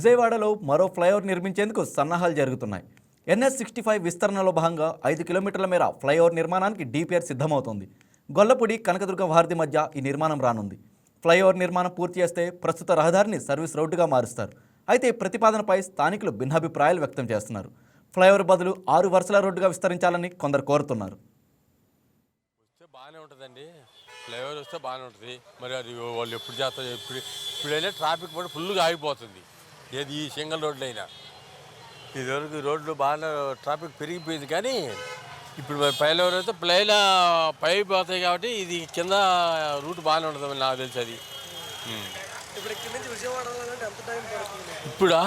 విజయవాడలో మరో ఫ్లైఓవర్ నిర్మించేందుకు సన్నాహాలు జరుగుతున్నాయి. ఎన్ఎస్ సిక్స్టీ ఫైవ్ విస్తరణలో భాగంగా ఐదు కిలోమీటర్ల మేర ఫ్లైఓవర్ నిర్మాణానికి డిపిఆర్ సిద్ధమవుతోంది. గొల్లపూడి కనకదుర్గ వారధి మధ్య ఈ నిర్మాణం రానుంది. ఫ్లైఓవర్ నిర్మాణం పూర్తి చేస్తే ప్రస్తుత రహదారిని సర్వీస్ రోడ్డుగా మారుస్తారు. అయితే ఈ ప్రతిపాదనపై స్థానికులు భిన్నాభిప్రాయాలు వ్యక్తం చేస్తున్నారు. ఫ్లైఓవర్ బదులు ఆరు వరుసల రోడ్డుగా విస్తరించాలని కొందరు కోరుతున్నారు. బాగానే ఉంటుందండి. ఫ్లైఓవర్ వస్తే బాగానే ఉంటుంది. మరి అది వాళ్ళు ఎప్పుడు చేస్తారు ఎప్పుడు ఇప్పుడైనా ట్రాఫిక్ కూడా ఫుల్గా ఆగిపోతుంది. ఏది ఈ సింగల్ రోడ్లు అయినా ఇదివరకు రోడ్లు బాగా ట్రాఫిక్ పెరిగిపోయింది కానీ ఇప్పుడు మరి ఫ్లైఓవర్ అయితే ప్లైన్ పై పోతాయి కాబట్టి ఇది కింద రూట్ బాగానే ఉంటుంది నాకు తెలిసి అది. ఇప్పుడు ఇప్పుడా?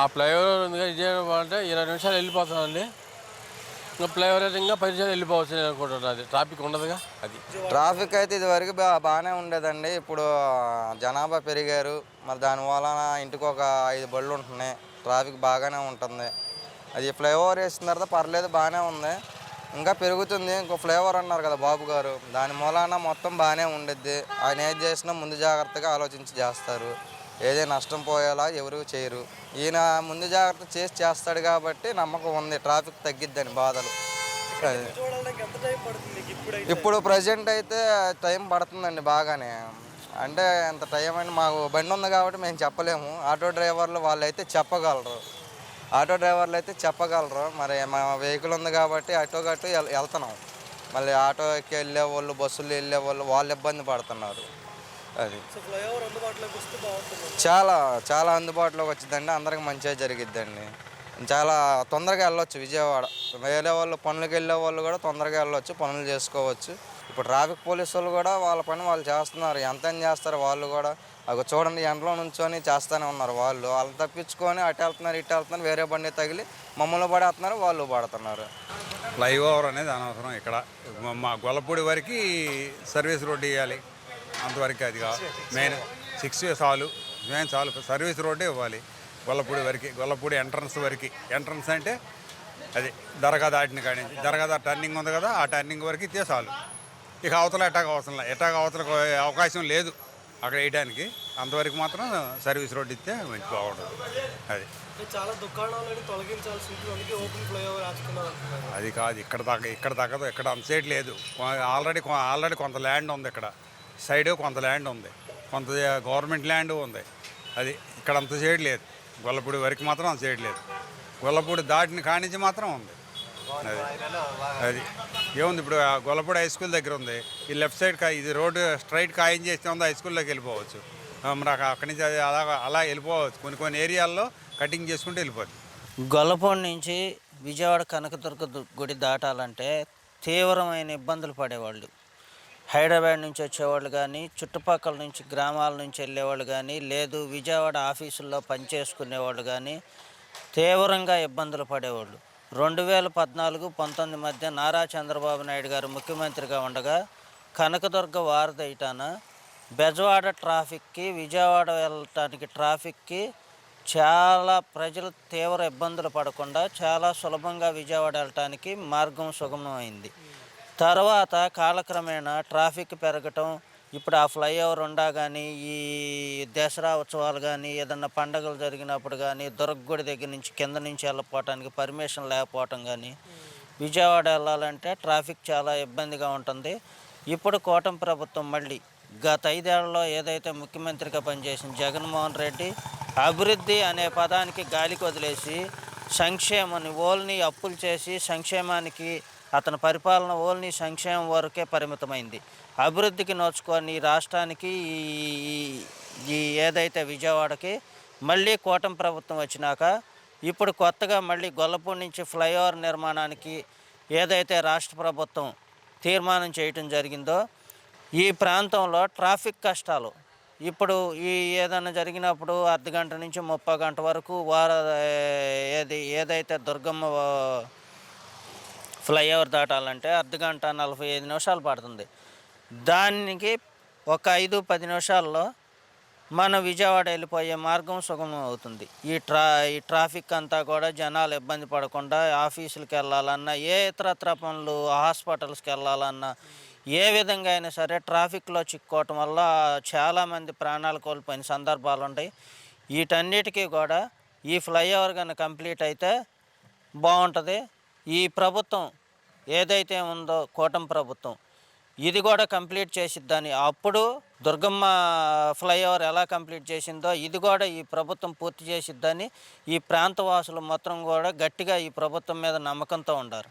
ఆ ఫ్లైఓవర్ ఉంది విజయవాడ అంటే ఇరవై నిమిషాలు వెళ్ళిపోతామండి. ఇంకా పరిచయం ఇంకా వెళ్ళిపోవచ్చు నేను అనుకుంటున్నాను అది ట్రాఫిక్ ఉండదుగా అది. ట్రాఫిక్ అయితే ఇదివరకు బా బాగానే ఉండేదండి. ఇప్పుడు జనాభా పెరిగారు. మరి దాని వలన ఇంటికి ఒక ఐదు బళ్ళు ఉంటున్నాయి. ట్రాఫిక్ బాగానే ఉంటుంది. అది ఫ్లైఓవర్ వేసిన తర్వాత పర్లేదు బాగానే ఉంది. ఇంకా పెరుగుతుంది. ఇంకో ఫ్లేవర్ అన్నారు కదా బాబు గారు. దాని మూలాన మొత్తం బాగానే ఉండిద్ది. ఆయన ఏది చేసినా ముందు జాగ్రత్తగా ఆలోచించి చేస్తారు. ఏదే నష్టం పోయేలా ఎవరు చేయరు. ఈయన ముందు జాగ్రత్త చేసి చేస్తాడు కాబట్టి నమ్మకం ఉంది ట్రాఫిక్ తగ్గిద్దని బాధలు. ఎంత ఇప్పుడు ప్రజెంట్ అయితే టైం పడుతుందండి బాగానే. అంటే అంత టైం అని మాకు బండి ఉంది కాబట్టి మేము చెప్పలేము. ఆటో డ్రైవర్లు వాళ్ళు అయితే చెప్పగలరు. ఆటో డ్రైవర్లు అయితే చెప్పగలరు. మరి మా వెహికల్ ఉంది కాబట్టి అటో గట్టు వెళ్- వెళ్తున్నాం. మళ్ళీ ఆటోకి వెళ్ళే వాళ్ళు బస్సులు వెళ్ళే వాళ్ళు వాళ్ళు ఇబ్బంది పడుతున్నారు. అది. చాలా చాలా అందుబాటులోకి వచ్చిందండి. అందరికి మంచిగా జరిగిద్దండి. చాలా తొందరగా వెళ్ళొచ్చు విజయవాడ. వేరే వాళ్ళు పనులకు వెళ్ళే వాళ్ళు కూడా తొందరగా వెళ్ళొచ్చు పనులు చేసుకోవచ్చు. ఇప్పుడు ట్రాఫిక్ పోలీసు వాళ్ళు కూడా వాళ్ళ పని వాళ్ళు చేస్తున్నారు. ఎంత అని చేస్తారు వాళ్ళు కూడా? అవి చూడండి ఎండలో నుంచొని చేస్తూనే ఉన్నారు వాళ్ళు. వాళ్ళు తప్పించుకొని అటు వెళ్తున్నారు ఇటు వెళ్తున్నారు వేరే బండి తగిలి మమ్మల్ని పడేస్తున్నారు వాళ్ళు పడుతున్నారు. ఫ్లైఓవర్ అనేది అనవసరం ఇక్కడ. మా- మా గొల్లపూడి వరకు సర్వీస్ రోడ్డు ఇవ్వాలి అంతవరకు అది కాదు. మెయిన్ సిక్స్ చాలు మెయిన్ చాలు సర్వీస్ రోడ్డే ఇవ్వాలి. గొల్లపూడి వరకు గొల్లపూడి ఎంట్రన్స్ వరకు. ఎంట్రన్స్ అంటే అది దర్గా దాటిన కాడి దర్గా దా టర్నింగ్ ఉంది కదా ఆ టర్నింగ్ వరకు ఇస్తే చాలు ఇక అవతల ఎటాక అవసరం లేదు ఎటాక అవతలకు అవకాశం లేదు అక్కడ వేయడానికి. అంతవరకు మాత్రం సర్వీస్ రోడ్డు ఇస్తే మంచి బాగుంటుంది. అది. చాలా తొలగించాల్సి ఓపెన్ ఫ్లైఓవర్ అది కాదు ఇక్కడ దాకా ఇక్కడ తగ్గదు ఇక్కడ అంత సైడ్ లేదు. ఆల్రెడీ ఆల్రెడీ కొంత ల్యాండ్ ఉంది ఇక్కడ. సైడ్ కొంత ల్యాండ్ ఉంది. కొంత గవర్నమెంట్ ల్యాండ్ ఉంది. అది ఇక్కడ అంత చేయడం లేదు. గొల్లపూడి వరకు మాత్రం అంత చేయడం లేదు. గొల్లపూడి దాటిన కానించి మాత్రం ఉంది. అది అది. ఏముంది ఇప్పుడు గొల్లపూడి హై స్కూల్ దగ్గర ఉంది. ఈ లెఫ్ట్ సైడ్ ఇది రోడ్డు స్ట్రైట్ ఖాయం చేస్తే ఉంది హై స్కూల్లోకి వెళ్ళిపోవచ్చు. మరి అక్కడి నుంచి అది అలా అలా వెళ్ళిపోవచ్చు. కొన్ని కొన్ని ఏరియాల్లో కటింగ్ చేసుకుంటూ వెళ్ళిపోవచ్చు. గొల్లపూడి నుంచి విజయవాడ కనకదుర్గ గుడి దాటాలంటే తీవ్రమైన ఇబ్బందులు పడేవాళ్ళు. హైదరాబాద్ నుంచి వచ్చేవాళ్ళు కానీ చుట్టుపక్కల నుంచి గ్రామాల నుంచి వెళ్ళేవాళ్ళు కానీ లేదు విజయవాడ ఆఫీసుల్లో పనిచేసుకునేవాళ్ళు కానీ తీవ్రంగా ఇబ్బందులు పడేవాళ్ళు. రెండు వేల పద్నాలుగు పంతొమ్మిది మధ్య నారా చంద్రబాబు నాయుడు గారు ముఖ్యమంత్రిగా ఉండగా కనకదుర్గ వారదైటాన బెజవాడ ట్రాఫిక్కి విజయవాడ వెళ్ళటానికి ట్రాఫిక్కి చాలా ప్రజలు తీవ్ర ఇబ్బందులు పడకుండా చాలా సులభంగా విజయవాడ వెళ్ళటానికి మార్గం సుగమమైంది. తర్వాత కాలక్రమేణా ట్రాఫిక్ పెరగటం ఇప్పుడు ఆ ఫ్లైఓవర్ ఉండా కానీ ఈ దసరా ఉత్సవాలు కానీ ఏదన్నా పండగలు జరిగినప్పుడు కానీ దుర్గగుడి దగ్గర నుంచి కింద నుంచి వెళ్ళిపోవటానికి పర్మిషన్ లేకపోవటం కానీ విజయవాడ వెళ్ళాలంటే ట్రాఫిక్ చాలా ఇబ్బందిగా ఉంటుంది. ఇప్పుడు కోటం ప్రభుత్వం మళ్ళీ గత ఐదేళ్ళలో ఏదైతే ముఖ్యమంత్రిగా పనిచేసిన జగన్మోహన్ రెడ్డి అభివృద్ధి అనే పదానికి గాలికి వదిలేసి సంక్షేమాన్ని ఓల్ని అప్పులు చేసి సంక్షేమానికి అతని పరిపాలన ఓల్ని సంక్షేమం వరకే పరిమితమైంది. అభివృద్ధికి నోచుకొని ఈ రాష్ట్రానికి ఈ- ఈ ఏదైతే విజయవాడకి మళ్ళీ కూటమి ప్రభుత్వం వచ్చినాక ఇప్పుడు కొత్తగా మళ్ళీ గొల్లపూడి నుంచి ఫ్లైఓవర్ నిర్మాణానికి ఏదైతే రాష్ట్ర ప్రభుత్వం తీర్మానం చేయటం జరిగిందో ఈ ప్రాంతంలో ట్రాఫిక్ కష్టాలు ఇప్పుడు ఈ ఏదైనా జరిగినప్పుడు అర్ధ గంట నుంచి ముప్పై గంట వరకు వార ఏది ఏదైతే దుర్గమ్మ ఫ్లైఓవర్ దాటాలంటే అర్ధ గంట నలభై ఐదు నిమిషాలు పడుతుంది. దానికి ఒక ఐదు పది నిమిషాల్లో మన విజయవాడ వెళ్ళిపోయే మార్గం సుగమం అవుతుంది. ఈ ట్రా ఈ ట్రాఫిక్ అంతా కూడా జనాలు ఇబ్బంది పడకుండా ఆఫీసులకు వెళ్ళాలన్నా ఏ ఇతరత్ర పనులు హాస్పిటల్స్కి వెళ్ళాలన్నా ఏ విధంగా అయినా సరే ట్రాఫిక్లో చిక్కుకోవటం వల్ల చాలామంది ప్రాణాలు కోల్పోయిన సందర్భాలు ఉంటాయి వీటన్నిటికీ కూడా ఈ ఫ్లైఓవర్ కనుక కంప్లీట్ అయితే బాగుంటుంది. ఈ ప్రభుత్వం ఏదైతే ఉందో కూటమి ప్రభుత్వం ఇది కూడా కంప్లీట్ చేసిద్దని అప్పుడు దుర్గమ్మ ఫ్లైఓవర్ ఎలా కంప్లీట్ చేసిందో ఇది కూడా ఈ ప్రభుత్వం పూర్తి చేసిద్దని ఈ ప్రాంతవాసులు మొత్తం కూడా గట్టిగా ఈ ప్రభుత్వం మీద నమ్మకంతో ఉండారు.